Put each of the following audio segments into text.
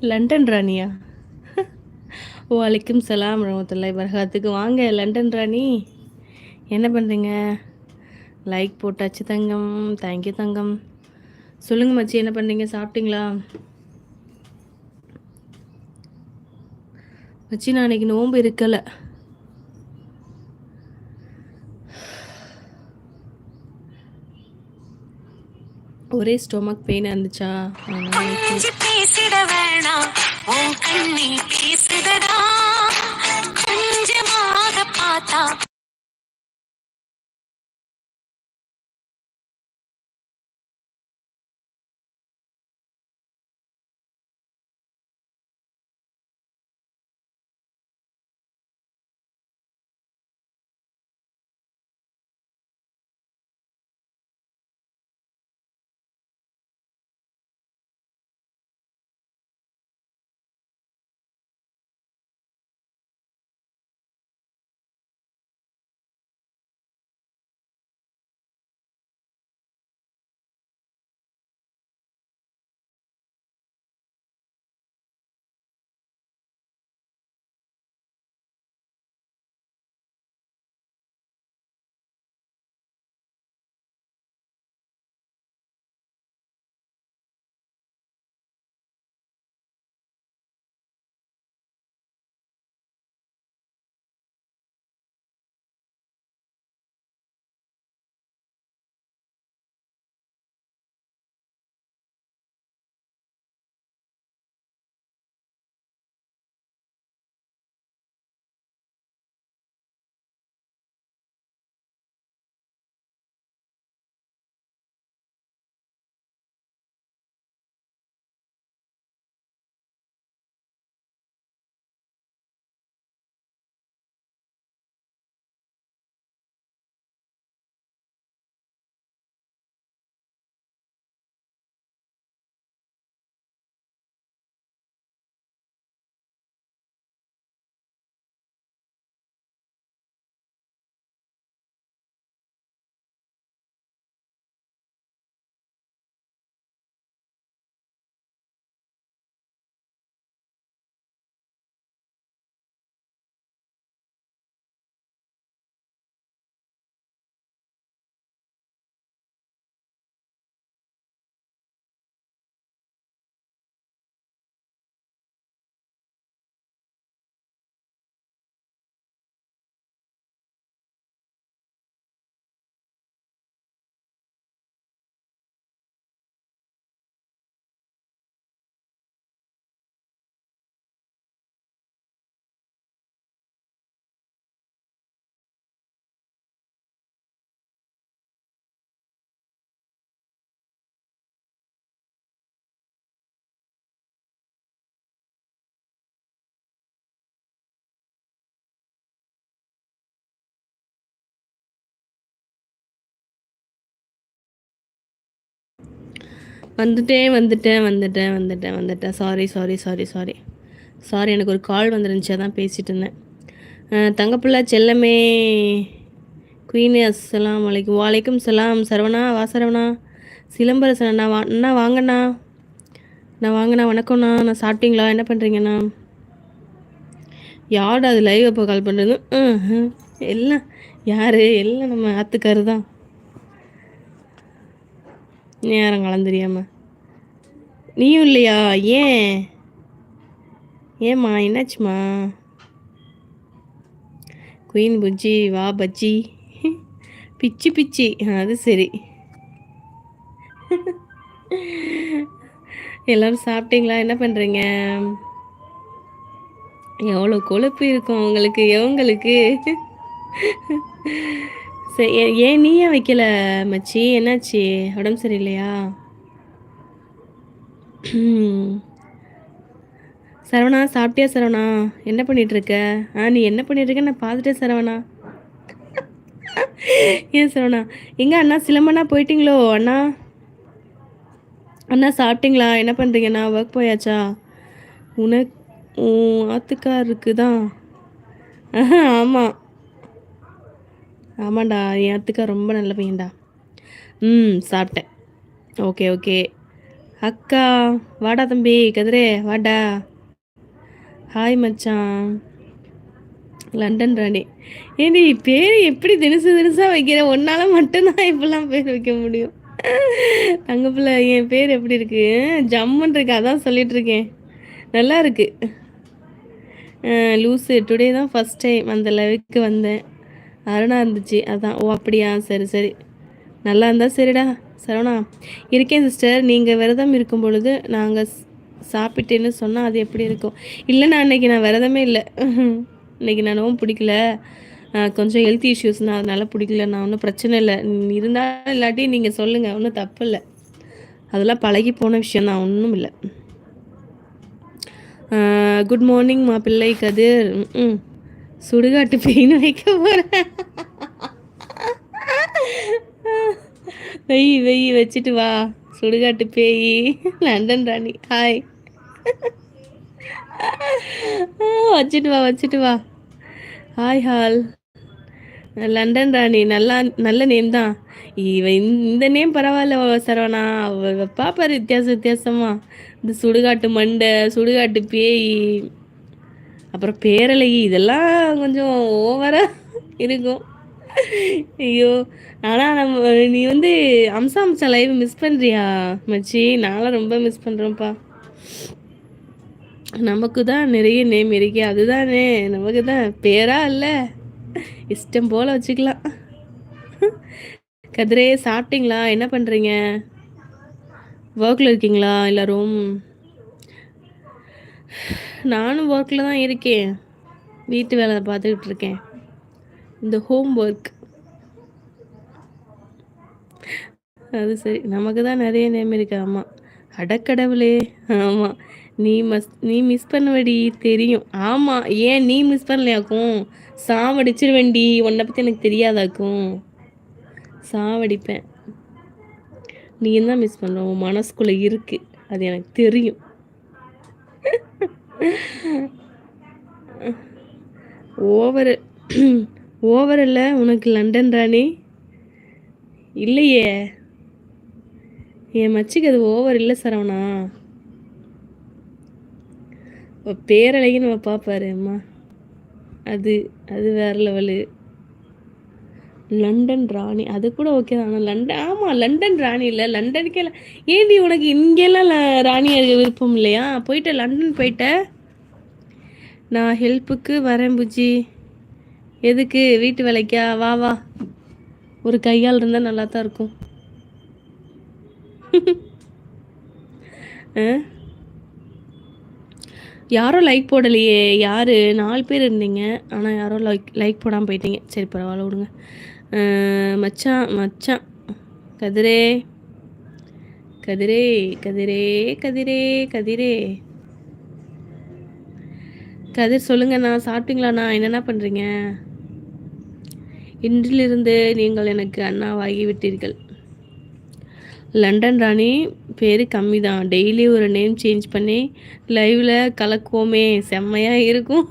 London ராணியா? வலைக்கும் சலாம் ரமத்துல்லாய் பரகாத்துக்கு வாங்க லண்டன் ராணி. என்ன பண்ணுறீங்க லைக் போட்டாச்சு தங்கம். தேங்க்யூ தங்கம். சொல்லுங்கள் மச்சி என்ன பண்ணுறீங்க சாப்பிட்டீங்களா? மச்சி நான் அன்றைக்கி நோன்பு இருக்கலை. ஒரே ஸ்டொமக் பெயின் இருந்துச்சா? பேசிட வேணாம். பேசுதடா. கொஞ்சமாக பார்த்தா வந்துட்டேன் வந்துட்டேன் வந்துட்டேன் வந்துட்டேன் வந்துட்டேன் sorry sorry sorry sorry sorry எனக்கு ஒரு கால் வந்துருந்துச்சு. அதான் பேசிகிட்டு இருந்தேன். தங்கப்பிள்ளை செல்லமே. குயின் அஸ்லாம் வலைக்கும் வாலைக்கும் சலாம் சரவணா வா சரவணா. சிலம்பரசன் அண்ணா வா அண்ணா வாங்கண்ணா. நான் வாங்கண்ணா வணக்கம்ண்ணா. நான் சாப்பிட்டீங்களா? என்ன பண்ணுறீங்கண்ணா யார்டா அது லைவ் அப்போ கால் பண்ணுறது எல்லாம் யார்? எல்லாம் நம்ம ஆத்துக்காரு தான். நேரம் கலந்துரியாமல் நீயும் இல்லையா? ஏன்? ஏம்மா என்னாச்சுமா குயின் புஜ்ஜி வா பஜ்ஜி. பிச்சு பிச்சி. அது சரி. எல்லோரும் சாப்பிட்டீங்களா? என்ன பண்ணுறீங்க எவ்வளோ கொழுப்பு இருக்கும் உங்களுக்கு எவங்களுக்கு? சரி ஏன் நீயே வைக்கல மச்சி? என்னாச்சு? உடம்பு சரியில்லையா? சரவணா சாப்பிட்டியா சரவணா? என்ன பண்ணிகிட்ருக்க ஆ நீ என்ன பண்ணிகிட்ருக்க நான் பார்த்துட்டேன் சரவணா. ஏன் சரவணா? எங்கே அண்ணா சிலம்பண்ணா போயிட்டீங்களோ? அண்ணா? அண்ணா சாப்பிட்டீங்களா? என்ன பண்ணுறீங்கண்ணா ஒர்க் போயாச்சா? உனக்கு ஆத்துக்காருக்கு தான். ஆமாம் ஆமாண்டா என் ஆத்துக்கா ரொம்ப நல்ல பையன்டா. ம் சாப்பிட்டேன். Okay okay. அக்கா வாடா தம்பி கதிரே வாடா. ஹாய் மச்சான். லண்டன் ராணி. ஏடி பேர் எப்படி தினசு தினசாக வைக்கிற? ஒன்னால மட்டும்தான் இப்படிலாம் பேர் வைக்க முடியும். தங்க பிள்ளை என் பேர் எப்படி இருக்கு? ஜம்முன் இருக்கு அதான் சொல்லிட்டு இருக்கேன் நல்லா இருக்கு. லூஸு டுடே தான் ஃபஸ்ட் டைம் அந்த லெவலுக்கு வந்தேன். அருணா இருந்துச்சு அதான். ஓ அப்படியா? சரி சரி. நல்லா இருந்தால் சரிடா. சரவணா இருக்கேன் சிஸ்டர் நீங்கள் விரதம் இருக்கும் பொழுது நாங்கள் சாப்பிட்டேன்னு சொன்னால் அது எப்படி இருக்கும்? இல்லை நான் இன்றைக்கி நான் விரதமே இல்லை. இன்றைக்கி நான் பிடிக்கல. கொஞ்சம் ஹெல்த் இஷ்யூஸ்னால் அதனால் பிடிக்கல. நான் ஒன்றும் பிரச்சனை இல்லை. இருந்தாலும் இல்லாட்டி நீங்கள் சொல்லுங்கள் ஒன்றும் தப்பு இல்லை. அதெல்லாம் பழகி போன விஷயம் தான். ஒன்றும் இல்லை. குட் மார்னிங் மாப்பிள்ளை கதிர். ம் சுடுகாட்டு பெயின் வைக்க போகிறேன் வெய் வெய் வச்சுட்டு வா. சுடுகாட்டு பேய். லண்டன் ராணி. ஹாய் வச்சுட்டு வா வச்சுட்டு வா. ஹாய் ஹால் லண்டன் ராணி நல்லா நல்ல நேம் தான். இவ இந்த நேம் பரவாயில்ல சரவணா. பாப்பாரு வித்தியாசம் வித்தியாசமா. இந்த சுடுகாட்டு மண்டை சுடுகாட்டு பேய். அப்புறம் பேரலை இதெல்லாம் கொஞ்சம் ஓவராக இருக்கும். ஐயோ ஆனால் நம்ம நீ வந்து அம்சா அம்சா லைவ் மிஸ் பண்ணுறியா மச்சி? நானும் ரொம்ப மிஸ் பண்ணுறோம்ப்பா நமக்கு தான் நிறைய நேம் இருக்கே அதுதானே. நமக்கு தான் பேரா இல்லை? இஷ்டம் போல் வச்சுக்கலாம். கதிரே சாப்பிட்டீங்களா? என்ன பண்ணுறீங்க ஒர்க்கில் இருக்கீங்களா? எல்லோரும் நானும் ஒர்க்கில் தான் இருக்கேன். வீட்டு வேலை பார்த்துக்கிட்டு இருக்கேன். இந்த ஹோம் ஒர்க் அது சரி நமக்கு தான் நிறைய நேம் இருக்கு. ஆமாம் அடக்கடவுளே. ஆமாம் நீ மஸ் நீ மிஸ் பண்ணுவடி தெரியும். ஆமாம் ஏன் நீ மிஸ் பண்ணலையாக்கும்? சாவடிச்சிருவேண்டி உன்னை பற்றி எனக்கு தெரியாதாக்கும். சாவடிப்பேன். நீ என்ன மிஸ் பண்ணுற உன் மனசுக்குள்ளே இருக்குது அது எனக்கு தெரியும். ஓவர். ஓவர் இல்லை உனக்கு லண்டன் ராணி? இல்லையே. என் மச்சிக்கு அது ஓவர் இல்லை சரவணா? பேரழகி நம்ம பார்ப்பாரு அம்மா. அது அது வேற லெவலு லண்டன் ராணி அது கூட ஓகே தான் ஆனால் லண்டன் ஆமாம் லண்டன் ராணி இல்லை லண்டனுக்கே இல்லை. ஏண்டி உனக்கு இங்கெல்லாம் ராணி விருப்பம் இல்லையா? போயிட்ட லண்டன் போயிட்ட? நான் ஹெல்ப்புக்கு வரேன் புஜி எதுக்கு வீட்டு வேலைக்கா? வா வா. ஒரு கையால் இருந்தால் நல்லா தான் இருக்கும் யாரும் லைக் போடலையே. யார்? நாலு பேர் இருந்தீங்க. ஆனால் யாரும் லைக் லைக் போடாமல் போயிட்டீங்க. சரி பரவாயில்ல விடுங்க. மச்சான் மச்சான். கதிரே. கதிரே கதிரே கதிரே கதிரே. கதிர் சொல்லுங்கண்ணா சாப்பிட்டீங்களாண்ணா? என்னென்ன பண்ணுறீங்க இன்றிலிருந்து நீங்கள் எனக்கு அண்ணாவாகி விட்டீர்கள் லண்டன் ராணி பேர் கம்மி தான் டெய்லி ஒரு நேம் சேஞ்ச் பண்ணி லைவில் கலக்குவோமே செம்மையாக இருக்கும்.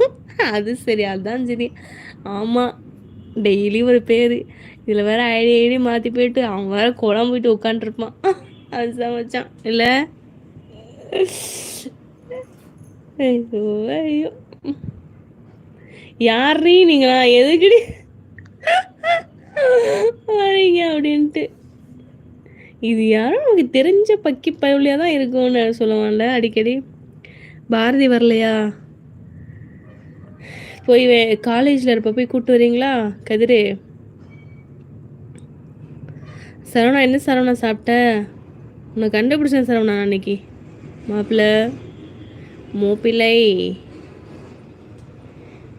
அது சரி அதுதான் சரி. ஆமாம் டெய்லி ஒரு பேர் இதில் வேறு ஐடி ஐடி மாற்றி போயிட்டு அவன் வேறு குளம் போயிட்டு உட்காண்ட்ருப்பான் அது சமைச்சான். இல்லை? ஐயோ ஐயோ. யாரீ நீங்களா? எதுக்குடி? வரீங்க அப்படின்ட்டு. இது யாரும் நமக்கு தெரிஞ்ச பக்கி பயவுலியாக தான் இருக்கும்னு சொல்லுவான்ல அடிக்கடி. பாரதி வரலையா? போய் காலேஜில் இருப்ப போய் கூப்பிட்டு வரீங்களா கதிரே? சரவணா என்ன சரவணா சாப்பிட்ட? உன்னை கண்டுபிடிச்சேன் சரவணா அன்னைக்கு. மாப்பிள்ள மோப்பிள்ளை.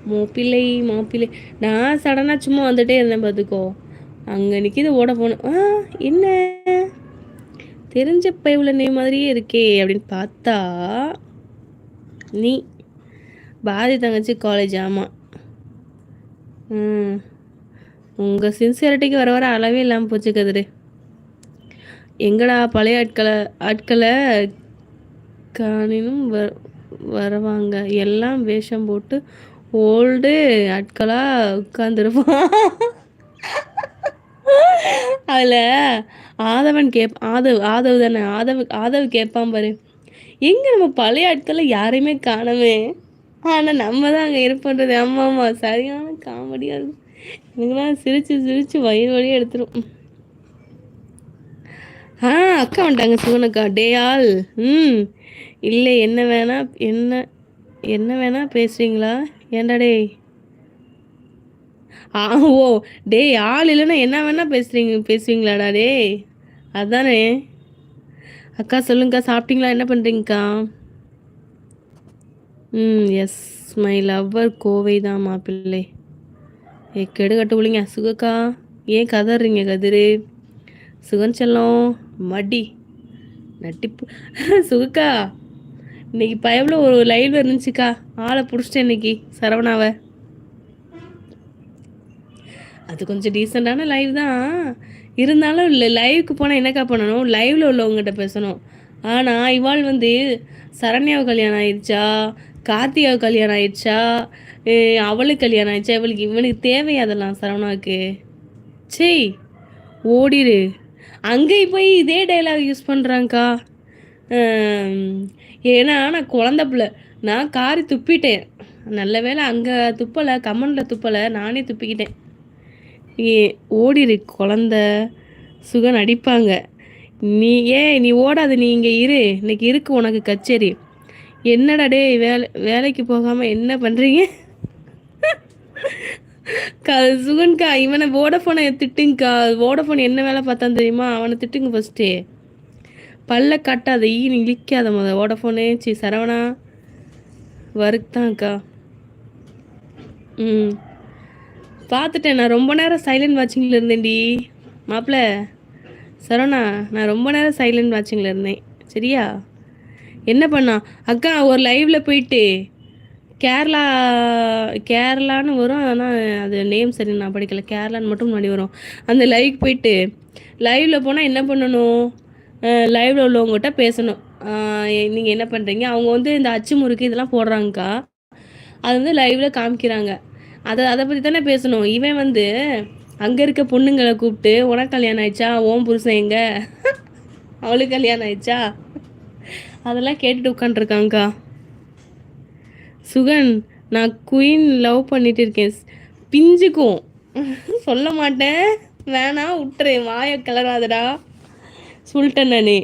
மாப்பிள்ளை மாப்பிள்ளை. நான் சடனாக சும்மா வந்துட்டே இருந்தேன் பார்த்துக்கோ. அங்கே நிற்கிது ஓட போகணும் ஆ என்ன? தெரிஞ்ச பைவுல நே மாதிரியே இருக்கே அப்படின்னு பார்த்தா நீ பாதி தங்கச்சி காலேஜ் ஆமாம் ம். உங்கள் சின்சியரிட்டிக்கு வர வர அளவே இல்லாமல் போச்சு கதிரு. எங்கடா பழைய ஆட்களை ஆட்களை காணினும் வ வருவாங்க. எல்லாம் வேஷம் போட்டு ஓல்டு ஆட்களாக உட்காந்துருப்பான் அதில் ஆதவன் கேப் ஆதவ் ஆதவ் தானே? ஆதவ் ஆதவ் கேட்பான் பாரு. எங்கே நம்ம பழைய ஆட்களில் யாரையுமே காணவே? ஆனால் நம்ம தான் அங்கே இருப்போன்றது. ஆமாம் ஆமாம் சரியான காமெடியாக இருக்கும். எனக்குலாம் சிரித்து சிரித்து வயிறு வழியாக எடுத்துரும். ஆ அக்கா வந்துட்டாங்க சிவனக்கா டே ஆள் ம். இல்லை என்ன வேணால் என்ன என்ன வேணால் பேசுகிறீங்களா ஏன்டா டேய்? ஆ ஓ டேய் ஆள் இல்லைன்னா என்ன வேணா பேசுகிறீங்க பேசுவீங்களாடா டேய்? அதானே. அக்கா சொல்லுங்கக்கா சாப்பிட்டீங்களா? என்ன பண்ணுறீங்கக்கா ம் எஸ் மை லவ்வர் கோவை தான் மாப்பிள்ளை. ஏ கெடு கட்டு சுகக்கா. ஏன் கதறீங்க கதிரு? சுகன் செல்லம் மடி. நட்டிப்பு. சுகக்கா. இன்னைக்கு பயவில் ஒரு லைவ் இருந்துச்சுக்கா? ஆளை பிடிச்சிட்டேன் இன்னைக்கு சரவணாவை. அது கொஞ்சம் டீசெண்டான லைவ் தான். இருந்தாலும் இல்லை லைவுக்கு போனால் என்னக்கா பண்ணணும்? லைவில் உள்ளவங்ககிட்ட பேசணும். ஆனால் இவாள் வந்து சரண்யாவை கல்யாணம் ஆயிடுச்சா? கார்த்திகாவுக்கு கல்யாணம் ஆயிடுச்சா? அவளுக்கு கல்யாணம் ஆயிடுச்சா? இவளுக்கு இவனுக்கு தேவை அதெல்லாம் சரவணாவுக்கு? சரி ஓடிடு அங்கே போய் இதே டைலாக் யூஸ் பண்ணுறாங்க்கா ஏன்னா நான் குழந்த பிள்ளை. நான் காரி துப்பிட்டேன். நல்ல வேலை அங்கே துப்பலை கம்மனில் துப்பலை நானே துப்பிக்கிட்டேன். ஓடிரு குழந்த. சுகன் அடிப்பாங்க. நீ ஏ நீ ஓடாது நீ இங்கே இரு. இன்னைக்கு இருக்கு உனக்கு கச்சேரி. என்னடா டே வேலை வேலைக்கு போகாமல் என்ன பண்ணுறீங்க க சுகன்கா இவனை வோடஃபோனை திட்டுங்கக்கா வோடஃபோன் என்ன வேலை பார்த்தான் தெரியுமா? அவனை திட்டுங்க ஃபஸ்ட்டு பல்ல கட்டாத ஈ நீ இழிக்காத முத. ஓடஃபோனு சி சரவணா. ஒர்க் தான்க்கா ம். பார்த்துட்டேன் நான் ரொம்ப நேரம் சைலண்ட் வாட்சிங்கில் இருந்தேன்டி. மாப்பிள்ள சரவணா நான் ரொம்ப நேரம் சைலண்ட் வாட்சிங்கில் இருந்தேன். சரியா? என்ன பண்ணா? அக்கா ஒரு லைவில் போயிட்டு கேரளா கேரளான்னு வரும். ஆனால் அது நேம் சரி நான் படிக்கல. கேரளான்னு மட்டும் முன்னாடி வரும். அந்த லைவ் போயிட்டு லைவில் போனால் என்ன பண்ணணும்? லைவில் உள்ளவங்ககிட்ட பேசணும். நீங்கள் என்ன பண்ணுறீங்க அவங்க வந்து இந்த அச்சு முறுக்கு இதெல்லாம் போடுறாங்கக்கா. அது வந்து லைவில் காமிக்கிறாங்க. அதை அதை பற்றி தானே பேசணும். இவன் வந்து அங்கே இருக்க பொண்ணுங்களை கூப்பிட்டு உனக்கு கல்யாணம் ஆயிடுச்சா? ஓம் புருஷன் எங்க? அவளுக்கு கல்யாணம் ஆயிடுச்சா? அதெல்லாம் கேட்டுட்டு உட்காண்ட்ருக்காங்க்கா சுகன் நான் குயின் லவ் பண்ணிட்டு இருக்கேன். பிஞ்சுக்கும். சொல்ல மாட்டேன். வேணாம் விட்டுரு. வாய கிளறாதடா. சொல்லிட்டேன் நான்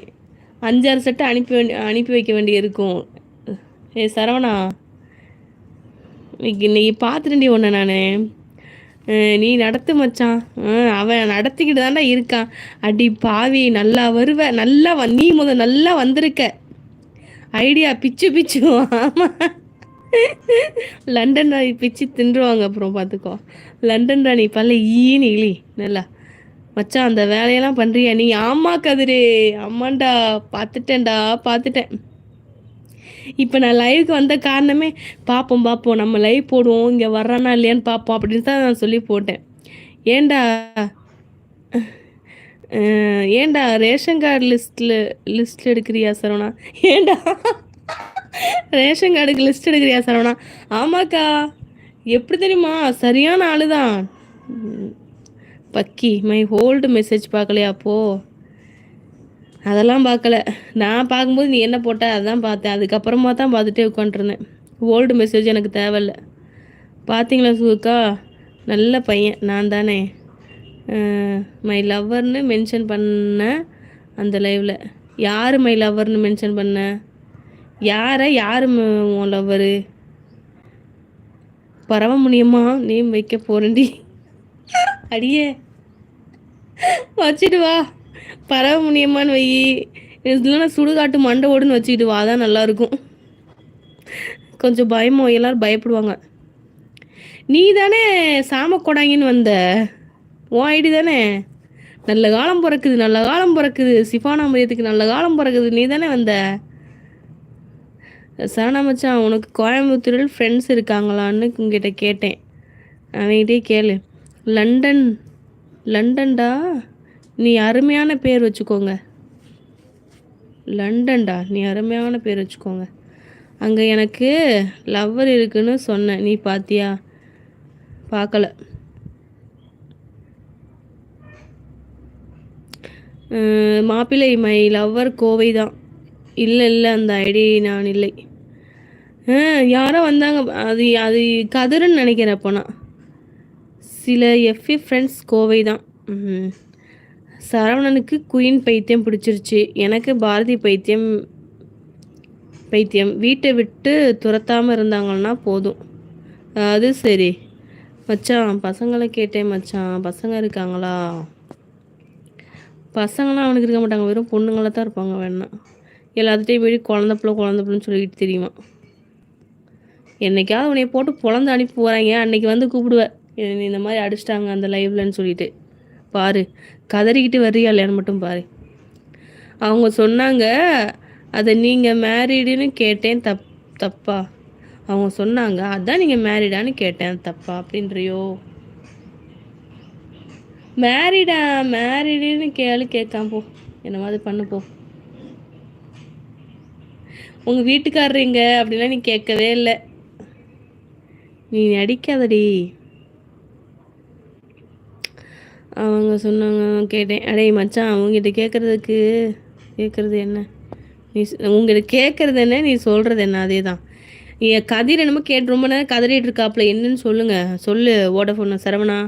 அஞ்சாறு செட்டு அனுப்பி அனுப்பி வைக்க வேண்டி இருக்கும் ஏ சரவணா இன்னைக்கு இன்னைக்கு பார்த்துட்டேன்டி ஒன்று நான். நீ நடத்து மச்சான். அவன் நடத்திக்கிட்டு தாண்டா இருக்கான். அடி பாவி நல்லா வருவ நல்லா வ நீ முத நல்லா வந்திருக்க. ஐடியா பிச்சு பிச்சு. ஆமாம் லண்டன் ராணி பிச்சு தின்றுவாங்க அப்புறம் பார்த்துக்கோ. லண்டன் ராணி பல்ல ஈனி இழி நல்லா. மச்சான் அந்த வேலையெல்லாம் பண்ணுறியா நீ ஆமா கதிரே. அம்மாண்டா பார்த்துட்டேன்டா பார்த்துட்டேன். இப்போ நான் லைவுக்கு வந்த காரணமே பார்ப்போம் பார்ப்போம் நம்ம லைவ் போடுவோம் இங்கே வர்றானா இல்லையான்னு பார்ப்போம் அப்படின்னு தான் நான் சொல்லி போட்டேன். ஏண்டா ஏண்டா ரேஷன் கார்டு லிஸ்ட்டில் லிஸ்ட்டில் எடுக்கிறியா சரவணா? ஏண்டா ரேஷன் கார்டுக்கு லிஸ்ட் எடுக்கிறியா சரவணா? ஆமாக்கா. எப்படி தெரியுமா? சரியான ஆளு தான் பக்கி மை ஹோல்டு மெசேஜ் பார்க்கலையா அப்போது அதெல்லாம் பார்க்கல. நான் பார்க்கும்போது நீ என்ன போட்ட? அதான் பார்த்தேன். அதுக்கப்புறமா தான் பார்த்துட்டே உட்காண்ட்ருந்தேன் ஓல்டு மெசேஜ் எனக்கு தேவையில்ல. பார்த்தீங்களா சுக்கா நல்ல பையன். நான் தானே. மை லவ்வர்னு மென்ஷன் பண்ண அந்த லைவில் யார் மை லவ்வர்னு மென்ஷன் பண்ண? யாரை? யார் உன் லவ்வரு பரவ முடியுமா நேம் வைக்க போகிறேன்டி அடியே. வச்சிட்டு வா. பரவ முடியுமான்னு வை. இல்லைன்னா சுடுகாட்டு மண்டை ஓடுன்னு வச்சுக்கிட்டு வா. தான் நல்லாயிருக்கும். கொஞ்சம் பயமோ எல்லோரும் பயப்படுவாங்க. நீ தானே சாம கொடாங்கன்னு வந்த. உன் ஐடி தானே? நல்ல காலம் பிறக்குது. நல்ல காலம் பிறக்குது. சிஃபானா மரியத்துக்கு நல்ல காலம் பிறக்குது. நீ தானே வந்த. சரணா மச்சான் உனக்கு கோயம்புத்தூரில் ஃப்ரெண்ட்ஸ் இருக்காங்களான்னு உங்ககிட்ட கேட்டேன். அவன்கிட்டே கேளு. லண்டன் லண்டன்டா? நீ அருமையான பேர் வச்சுக்கோங்க. லண்டன்டா நீ அருமையான பேர் வச்சுக்கோங்க. அங்கே எனக்கு லவ்வர் இருக்குன்னு சொன்னேன் நீ பார்த்தியா பார்க்கல மாப்பிள்ளை மை லவ்வர் கோவை தான். இல்லை இல்லை அந்த ஐடி நான் இல்லை. யாரோ வந்தாங்க அது அது கதிருன்னு நினைக்கிறேன் அப்போனா. சில எஃப்இ ஃப்ரெண்ட்ஸ் கோவை தான். சரவணனுக்கு குயின் பைத்தியம் பிடிச்சிருச்சு. எனக்கு பாரதி பைத்தியம் பைத்தியம். வீட்டை விட்டு துரத்தாமல் இருந்தாங்கன்னா போதும். அது சரி. மச்சான் பசங்களை கேட்டேன் மச்சான். பசங்க இருக்காங்களா? பசங்களாம் அவனுக்கு இருக்க மாட்டாங்க. வெறும் பொண்ணுங்களாக தான் இருப்பாங்க வேணா எல்லாத்துட்டையும் போய் குழந்த பிள்ளை குழந்த பிள்ளைன்னு சொல்லிக்கிட்டு தெரியுமா? என்னைக்காவது உன்னை போட்டு பொழந்து அனுப்பி போகிறாங்க அன்னைக்கு வந்து கூப்பிடுவேன். இந்த மாதிரி அடிச்சிட்டாங்க அந்த லைவ்லன்னு சொல்லிட்டு. பாரு கதறிக்கிட்டு வர்றியா இல்லையான்னு மட்டும் பாரு. அவங்க சொன்னாங்க அதை நீங்கள் மேரீடுன்னு கேட்டேன் தப் தப்பா? அவங்க சொன்னாங்க அதான் நீங்கள் மேரீடான்னு கேட்டேன் தப்பா? அப்படின்றியோ? மேரிடா மேரிடுன்னு கேளு கேட்காம போ. என்ன அது பண்ணு போ. உங்கள் வீட்டுக்காரருங்க அப்படிலாம் நீ கேட்கவே இல்லை. நீ நடிக்காதடி அவங்க சொன்னாங்க கேட்டேன் அடே மச்சான் அவங்ககிட்ட கேட்குறதுக்கு கேட்குறது என்ன? நீ உங்ககிட்ட கேட்குறது என்ன? நீ சொல்கிறது என்ன? அதே தான் கதிர் என்னமோ கேட்டு ரொம்ப நேரம் கதறிட்டு இருக்காப்புல. என்னன்னு சொல்லுங்கள் சொல்லு ஓடஃபோன் சரவணா.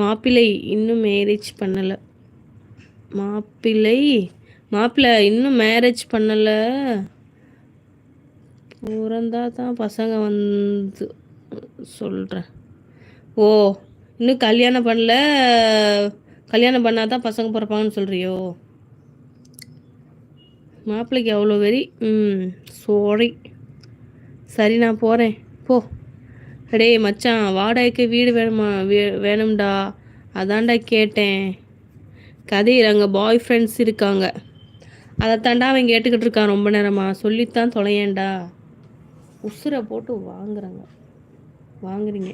மாப்பிள்ளை இன்னும் மேரேஜ் பண்ணலை. மாப்பிள்ளை? மாப்பிள்ளை இன்னும் மேரேஜ் பண்ணலை. பிறந்தா தான் பசங்க வந்து சொல்கிறேன் ஓ இன்னும் கல்யாணம் பண்ணல. கல்யாணம் பண்ணால் தான் பசங்க பிறப்பாங்கன்னு சொல்கிறியோ மாப்பிள்ளைக்கு அவ்வளோ வெறி. ம் சாரி சரி நான் போகிறேன் போ. அடே மச்சான் வாடகைக்கு வீடு வேணுமா? வே வேணும்டா. அதான்டா கேட்டேன். கதிர் அங்கே பாய் ஃப்ரெண்ட்ஸ் இருக்காங்க. அதை தாண்டா அவன் கேட்டுக்கிட்டு இருக்கான் ரொம்ப நேரமாக சொல்லித்தான் தொலையேண்டா உசுரை போட்டு வாங்குறாங்க. வாங்குறீங்க.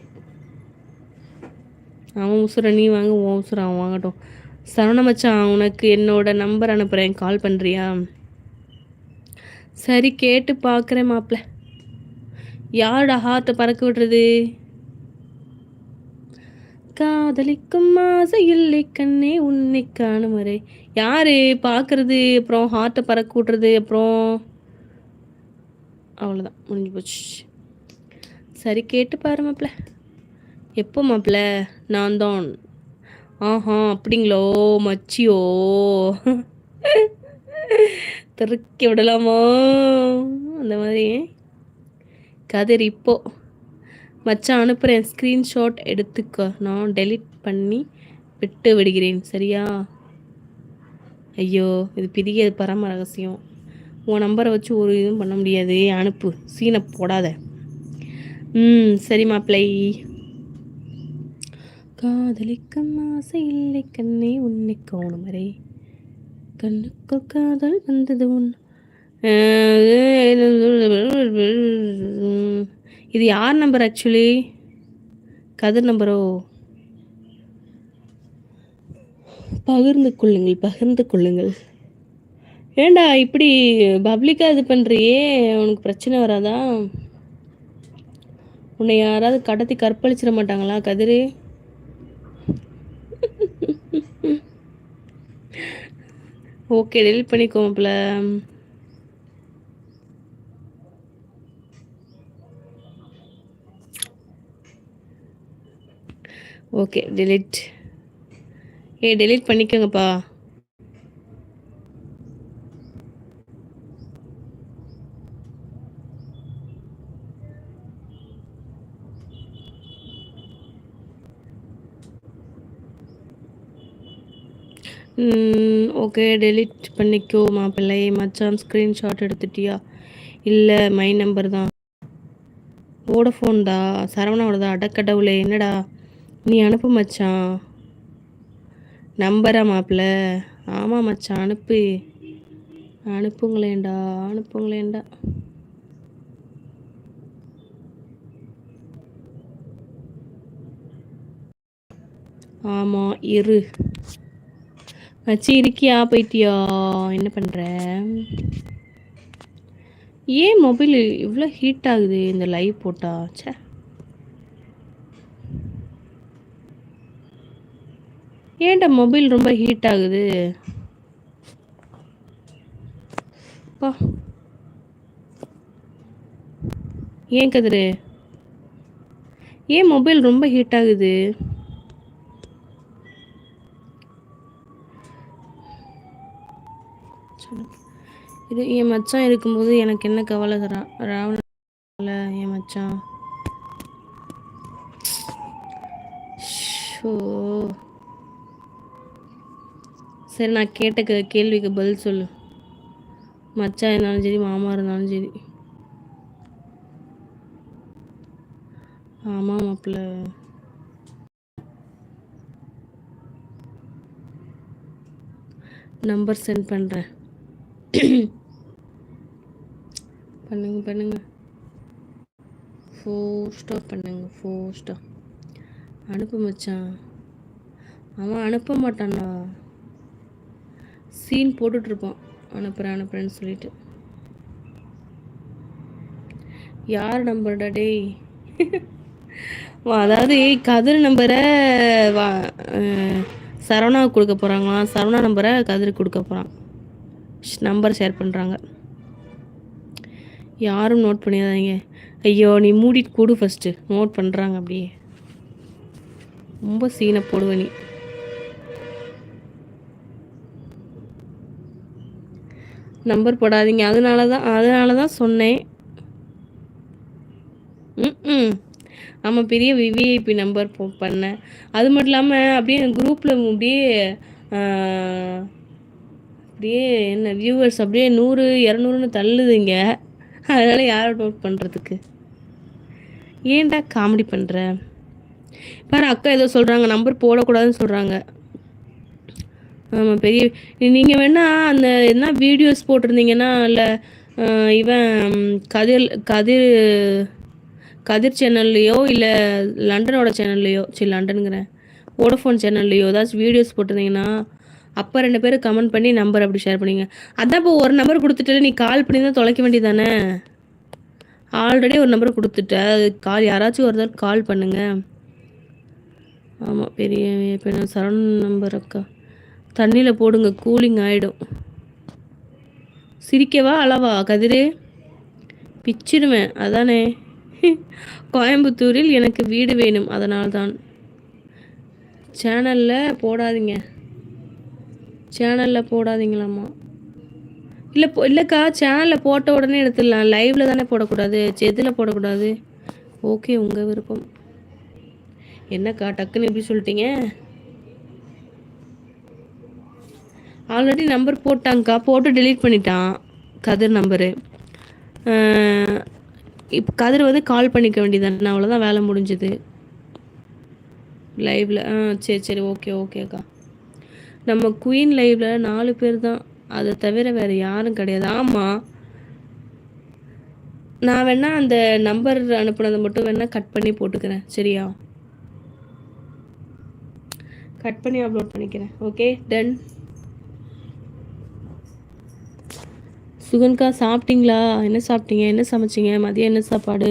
அவன் உசுரை நீ வாங்க உன் உசுரை அவன் வாங்கட்டும். சரவண மச்சான் உனக்கு என்னோட நம்பர் அனுப்புகிறேன் கால் பண்ணுறியா சரி கேட்டு பார்க்குறேன் மாப்பிள்ள யாரோட ஹார்ட்டை பறக்க விடுறது? காதலிக்கும் ஆசை இல்லை கண்ணே உன்னை காணும் வரை. யாரு பார்க்கறது அப்புறம் ஹார்ட்டை பறக்க விட்றது அப்புறம்? அவ்வளோதான் முடிஞ்சு போச்சு. சரி கேட்டு பாரு மாப்பிள்ள எப்போ மாப்பிள்ள நான் தான் ஆஹா அப்படிங்களோ மச்சியோ. திருக்கி விடலாமோ? அந்த மாதிரி. கதிர் இப்போ. மச்சான் அனுப்புகிறேன் ஸ்க்ரீன்ஷாட் எடுத்துக்கோ. நான் டெலிட் பண்ணி விட்டு விடுகிறேன். சரியா? ஐயோ இது பெரிய பரம ரகசியம். உன் நம்பரை வச்சு ஒரு இதுவும் பண்ண முடியாது. அனுப்பு. சீனை போடாத. ம் சரி மாப்பிள்ளை காதலிக்கும் ஆசை இல்லை கண்ணே உன்னை கவனம் வரை. கண்ணுக்கு காதல் வந்தது உன். இது யார் நம்பர் ஆக்சுவலி கதிர் நம்பரோ பகிர்ந்து கொள்ளுங்கள் பகிர்ந்து கொள்ளுங்கள். ஏண்டா இப்படி பப்ளிக்காக இது பண்ணுறியே உனக்கு பிரச்சனை வராதா? உன்னை யாராவது கடத்தி கற்பழிச்சிட மாட்டாங்களா கதிரே? ஓகே டெலிட் பண்ணிக்கோம்ல ஓகே டெலிட் ஏ டெலிட் பண்ணிக்கோங்கப்பா. ஓகே டெலிட் பண்ணிக்கோ மாப்பிள்ளை. மச்சான் ஸ்க்ரீன்ஷாட் எடுத்துட்டியா? இல்லை மை நம்பர் தான். வோடஃபோன்டா? சரவணாவோடதா? அடக்கடவுளே என்னடா? நீ அனுப்பு மச்சான். நம்பரா மாப்பிள்ள? ஆமாம் மச்சான் அனுப்பு. அனுப்புங்களேண்டா அனுப்புங்களேண்டா ஆமாம் இரு. வச்சு இருக்கியா? போயிட்டியா? என்ன பண்ற? ஏன் மொபைல் இவ்வளோ ஹீட் ஆகுது? இந்த லைவ் போட்டா? சே ஏன்டா மொபைல் ரொம்ப ஹீட் ஆகுது? பா. ஏன் கதிரு? ஏன் மொபைல் ரொம்ப ஹீட் ஆகுது? இது என் மச்சான் இருக்கும்போது எனக்கு என்ன கவலை தரா? ராவண என் மச்சான். ஷோ. சரி நான் கேட்ட கேள்விக்கு பதில் சொல்லு. மச்சான் இருந்தாலும் சரி மாமா இருந்தாலும் சரி. ஆமாம் மாப்பிள்ள. நம்பர் சென்ட் பண்ணுறேன் பண்ணுங்க பண்ணுங்க. ஃபோர் ஸ்டாப் பண்ணுங்க ஃபோர் அனுப்பு மச்சான். அவன் அனுப்ப மாட்டான்டா. சீன் போட்டுட்ருப்பான். அனுப்புகிறேன் அனுப்புகிறேன்னு சொல்லிட்டு. யார் நம்பர்டா டேய்? அதாவது கதிர் நம்பரை வா சரவணா கொடுக்க போகிறாங்களாம் சரவணா நம்பரை கதிர் கொடுக்க போகிறான் நம்பர் ஷேர் பண்ணுறாங்க யாரும் நோட் பண்ணிடாதீங்க. ஐயோ நீ மூடிட்டு கூடு ஃபஸ்ட்டு நோட் பண்ணுறாங்க அப்படியே. ரொம்ப சீனை போடுவ நீ. நம்பர் போடாதீங்க. அதனால தான் அதனால தான் சொன்னேன். ம் ஆமாம் பெரிய விவிஐபி நம்பர் போ பண்ணேன் அது மட்டும் இல்லாமல் அப்படியே குரூப்பில் அப்படியே அப்படியே என்ன வியூவர்ஸ் அப்படியே நூறு இரநூறுன்னு தள்ளுதுங்க. அதனால் யாரை நோட் பண்ணுறதுக்கு ஏன்டா காமெடி பண்ணுற பாரு அக்கா ஏதோ சொல்கிறாங்க நம்பர் போடக்கூடாதுன்னு சொல்கிறாங்க ஆமாம் பெரிய நீங்கள் வேணால் அந்த என்ன வீடியோஸ் போட்டிருந்தீங்கன்னா இல்லை இவன் கதிர் கதிர் கதிர் சேனல்லையோ இல்லை லண்டனோட சேனல்லையோ சரி லண்டனுங்கிறேன். ஓடோஃபோன் சேனல்லையோ ஏதாச்சும் வீடியோஸ் போட்டிருந்தீங்கன்னா அப்போ ரெண்டு பேரும் கமெண்ட் பண்ணி நம்பர் அப்படி ஷேர் பண்ணிங்க. அதான் இப்போ ஒரு நம்பர் கொடுத்துட்டு நீ கால் பண்ணி தான் தொலைக்க வேண்டியதானே? ஆல்ரெடி ஒரு நம்பர் கொடுத்துட்ட. அது கால் யாராச்சும் ஒரு தடவை கால் பண்ணுங்க. ஆமாம் பெரிய இப்போ சரண் நம்பர் அக்கா. தண்ணியில் போடுங்க கூலிங் ஆகிடும் சிரிக்கவா அளவா கதிரே? பிச்சிடுவேன் அதானே? கோயம்புத்தூரில் எனக்கு வீடு வேணும் அதனால்தான். சேனலில் போடாதீங்க. சேனலில் போடாதீங்களாம்மா. இல்லை இல்லைக்கா சேனலில் போட்ட உடனே எடுத்துடலாம். லைவில் தானே போடக்கூடாது. எதில் போடக்கூடாது? ஓகே உங்கள் விருப்பம். என்னக்கா டக்குன்னு எப்படி சொல்லிட்டீங்க? ஆல்ரெடி நம்பர் போட்டாங்கக்கா. போட்டு டெலீட் பண்ணிட்டான். கதிர் நம்பரு இப்போ கதிர் வந்து கால் பண்ணிக்க வேண்டியதானே அவ்வளோதான் வேலை முடிஞ்சுது. லைவில் ஆ சரி சரி. ஓகே ஓகேக்கா நம்ம குயின் லைவில் நாலு பேர் தான் அதை தவிர வேறு யாரும் கிடையாது. ஆமாம் நான் வேணால் அந்த நம்பர் அனுப்புனதை மட்டும் வேணால் கட் பண்ணி போட்டுக்கிறேன். சரியா? கட் பண்ணி அப்லோட் பண்ணிக்கிறேன். ஓகே டன் சுகன்கா சாப்பிட்டீங்களா? என்ன சாப்பிட்டீங்க? என்ன சமைச்சிங்க? மதியம் என்ன சாப்பாடு?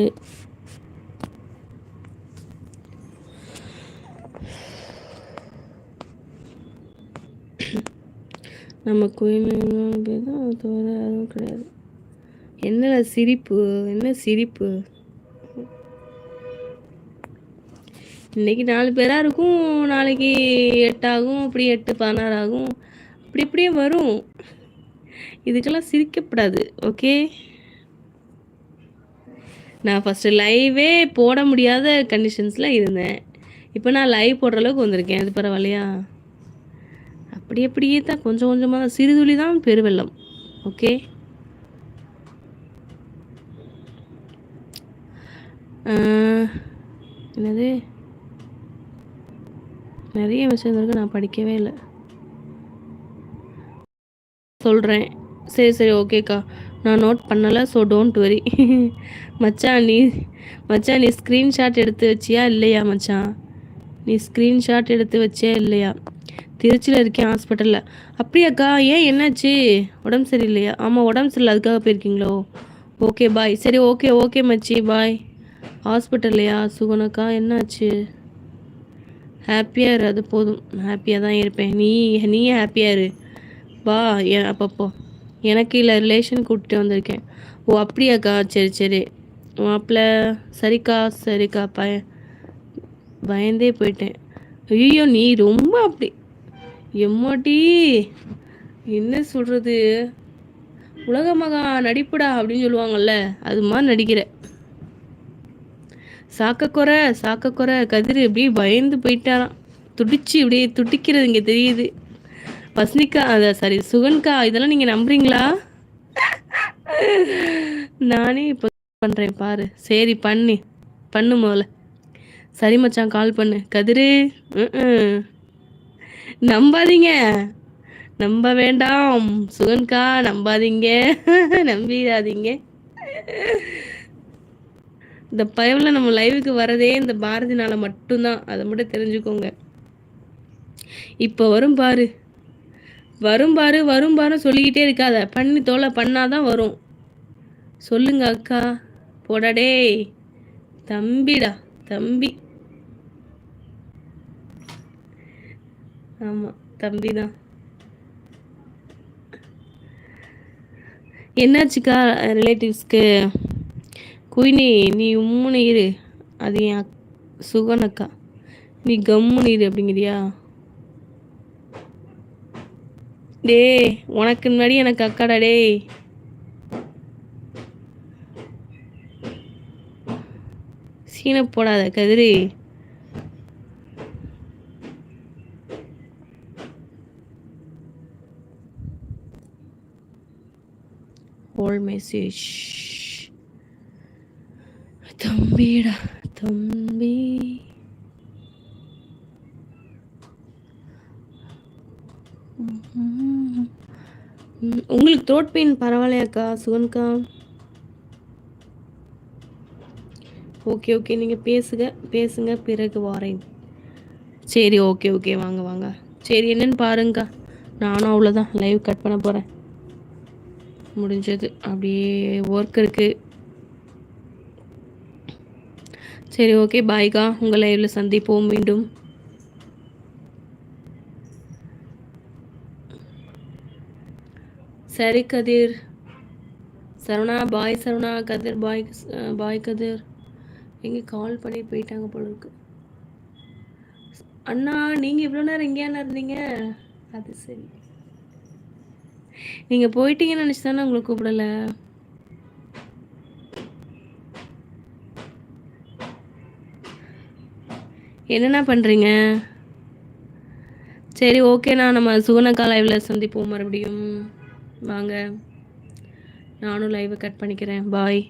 நம்ம குயின்னு தான் தவிர அதுவும் கிடையாது. என்ன சிரிப்பு? என்ன சிரிப்பு? இன்றைக்கி நாலு பேராக இருக்கும் நாளைக்கு எட்டாகும் அப்படி எட்டு பதினாறு ஆகும் அப்படி இப்படியே வரும். இதுக்கெல்லாம் சிரிக்கப்படாது ஓகே? நான் ஃபஸ்ட்டு லைவே போட முடியாத கண்டிஷன்ஸில் இருந்தேன். இப்போ நான் லைவ் போடுற அளவுக்கு வந்திருக்கேன். அது பரவாயில்லையா? அப்படி அப்படியே தான் கொஞ்சம் கொஞ்சமாக தான் சிறுதுளி தான் பெருவெள்ளம். ஓகே என்னது? நிறைய விஷயம் இருக்கு நான் படிக்கவே இல்லை. சொல்கிறேன் சரி சரி ஓகேக்கா நான் நோட் பண்ணலை ஸோ டோன்ட் வரி மச்சான் நீ மச்சான் நீ ஸ்க்ரீன்ஷாட் எடுத்து வச்சியா இல்லையா மச்சான்? நீ ஸ்க்ரீன்ஷாட் எடுத்து வச்சியா இல்லையா? திருச்சியில் இருக்கேன் ஹாஸ்பிட்டலில் அப்படியாக்கா ஏன் என்னாச்சு? உடம்பு சரியில்லையா? ஆமாம் உடம்பு சரியில்லை அதுக்காக போயிருக்கீங்களோ? ஓகே பாய் சரி ஓகே ஓகே மச்சி பாய் ஹாஸ்பிட்டல்லையா சுகுணக்கா என்னாச்சு? ஹாப்பியாக இரு அது போதும். ஹாப்பியாக தான் இருப்பேன். நீ நீ ஹாப்பியாக இரு. வா ஏன் அப்பப்போ எனக்கு இல்லை ரிலேஷன் கூப்பிட்டு வந்திருக்கேன். ஓ அப்படியாக்கா சரி சரி. மாப்பிள்ள சரிக்கா சரிக்கா பய பயந்தே போயிட்டேன். ஐயோ நீ ரொம்ப அப்படி. எம்மாட்டி என்ன சொல்கிறது உலக மகா நடிப்புடா அப்படின்னு சொல்லுவாங்கல்ல அது மாதிரி நடிக்கிற. சாக்கக்குறை சாக்கக்குறை கதிர் இப்படியே பயந்து போயிட்டாராம். துடிச்சு இப்படியே துடிக்கிறது இங்கே தெரியுது. வசனிக்கா அத சாரி சுகன்கா இதெல்லாம் நீங்கள் நம்புறீங்களா? நானே இப்போ பண்ணுறேன் பாரு. சரி பண்ணி. பண்ணு முதல்ல. சரி மச்சான் கால் பண்ணு. கதிரு நம்பாதீங்க. நம்ப வேண்டாம். சுகன்கா நம்பாதீங்க. நம்பிடாதீங்க இந்த பயவில் நம்ம லைவுக்கு வரதே இந்த பாரதினால மட்டும்தான். அதை மட்டும் தெரிஞ்சுக்கோங்க. இப்போ வரும் பாரு. வரும் பாரு வரும் பாரு சொல்லிக்கிட்டே இருக்காத. பண்ணி தோலை பண்ணாதான் வரும். சொல்லுங்க அக்கா. போடாடே தம்பிடா. தம்பி. ஆமாம் தம்பி தான் என்னாச்சுக்கா ரிலேட்டிவ்ஸ்க்கு குயினி நீ உம்முன்னு இரு. அது என் சுகனக்கா. நீ கம்முன்னு இரு அப்படிங்கிறியா? டே உனக்கு முன்னாடி எனக்கு அக்காடா டே சீனை போடாத கதிரி. ஹோல் மெசேஜ் தம்பிடா தம்பி. உங்களுக்கு த்ரோட் பெயின் பரவாயில்லையாக்கா சுகன்கா ஓகே ஓகே நீங்கள் பேசுங்க பேசுங்க பிறகு வாரேன். சரி ஓகே ஓகே வாங்க வாங்க. சரி என்னன்னு பாருங்கக்கா. நானும் அவ்வளோதான் லைவ் கட் பண்ண போகிறேன் முடிஞ்சது. அப்படியே ஒர்க் இருக்குது சரி ஓகே பாய்கா உங்கள் லைவில் சந்திப்போம் மீண்டும். சரி கதிர். சரவணா பாய் சரவணா. கதிர் பாய் பாய் கதிர். எங்கே கால் பண்ணி போயிட்டாங்க போல இருக்கு. அண்ணா நீங்கள் இவ்வளோ நேரம் எங்கேயாண்ணா இருந்தீங்க? அது சரி. நீங்கள் போயிட்டீங்கன்னு நினச்சி தானே உங்களை கூப்பிடலை? என்னென்ன பண்ணுறீங்க சரி ஓகேண்ணா. நம்ம சுகுணக்கா லைவில் சந்திப்போம் மறுபடியும். வாங்க. நானும் லைவை கட் பண்ணிக்கிறேன். பாய்